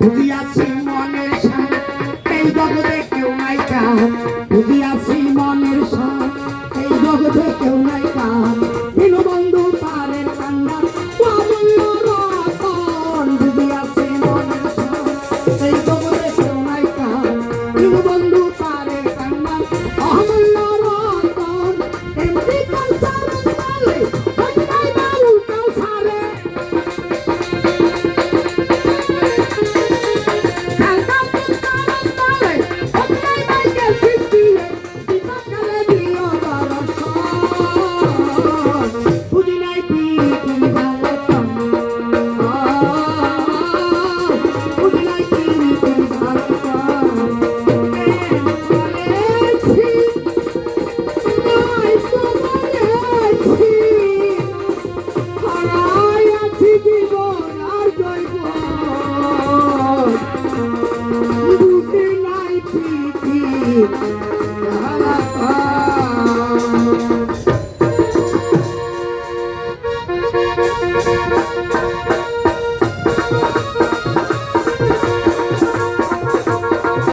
ভুলিয়াছি মনের সান এই জগতে কেউ নাই কান ভুলিয়াছি মনের সান এই জগতে কেউ নাই কান দীনবন্ধু পারের কান্দার ভুলিয়াছি মনের সান এই জগতে কেউ নাই কান